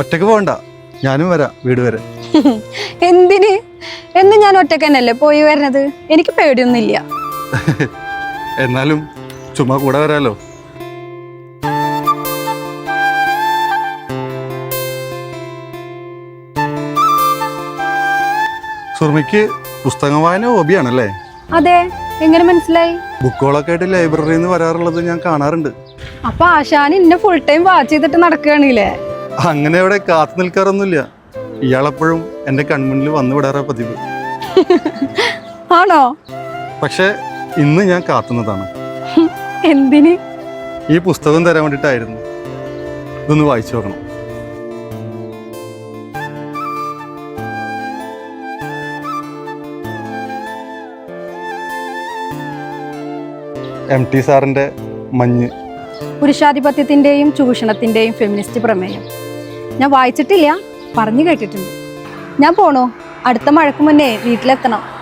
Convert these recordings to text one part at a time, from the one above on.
ഒറ്റയ്ക്ക് പോകണ്ട. ഞാനും വരാം വീട് വരെ. എന്തിന്? എന്നും ഞാൻ ഒറ്റയ്ക്ക് തന്നെയല്ലേ പോയി വരണത്? എനിക്ക് പേടിയൊന്നുമില്ല. എന്നാലും ചുമ്മാ കൂടെ വരാലോ. സുർമിക്ക് പുസ്തകം വായന ഹോബിയാണല്ലേ? അതെ എങ്ങനെ മനസ്സിലായി? ബുക്കുകളൊക്കെ ആയിട്ട് ലൈബ്രറിയിൽ നിന്ന് വരാറുള്ളത് ഞാൻ കാണാറുണ്ട്. അപ്പൊ ആശാൻ ഇന്നെ ഫുൾ ടൈം വാച്ച് ചെയ്തിട്ട് നടക്കുകയാണില്ലേ? അങ്ങനെ അവിടെ കാത്തു നിൽക്കാറൊന്നുമില്ല. ഇയാളെപ്പോഴും എന്റെ കൺമുന്നിൽ വന്നു വിടാറാ പതിവ്. ആണോ? പക്ഷേ ഇന്ന് ഞാൻ കാത്തുന്നതാണ്. എന്തിന്? ഈ പുസ്തകം തരാൻ വേണ്ടിട്ടായിരുന്നു ഇതൊന്ന് വായിച്ചു നോക്കണം. എം ടി സാറിന്റെ മഞ്ഞ്. പുരുഷാധിപത്യത്തിന്റെയും ചൂഷണത്തിന്റെയും ഫെമിനിസ്റ്റ് പ്രമേയം. ഞാൻ വായിച്ചിട്ടില്ല. പറഞ്ഞു കേട്ടിട്ടുണ്ട്. ഞാൻ പോണോ. അടുത്ത മഴക്ക് മുന്നേ വീട്ടിലെത്തണം.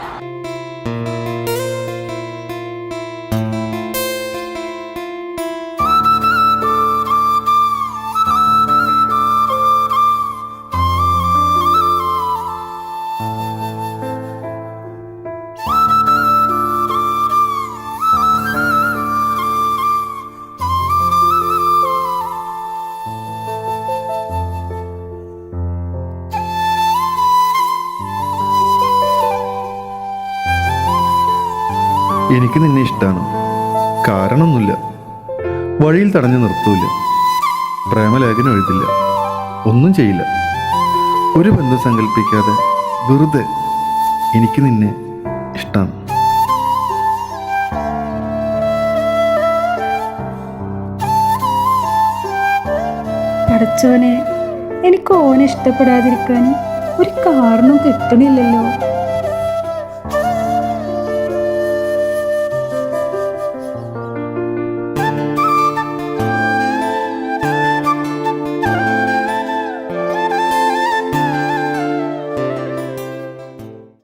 എനിക്ക് നിന്നെ ഇഷ്ടമാണ് കാരണമൊന്നുമില്ല. വഴിയിൽ തടഞ്ഞു നിർത്തൂല. പ്രേമലേഖനം എഴുതില്ല. ഒന്നും ചെയ്യില്ല. ഒരു ബന്ധം സങ്കല്പിക്കാതെ വെറുതെ എനിക്ക് നിന്നെ ഇഷ്ടമാണ് പഠിച്ചവനെ എനിക്ക് ഓനെ ഇഷ്ടപ്പെടാതിരിക്കാൻ ഒരു കാരണം കിട്ടണില്ലല്ലോ.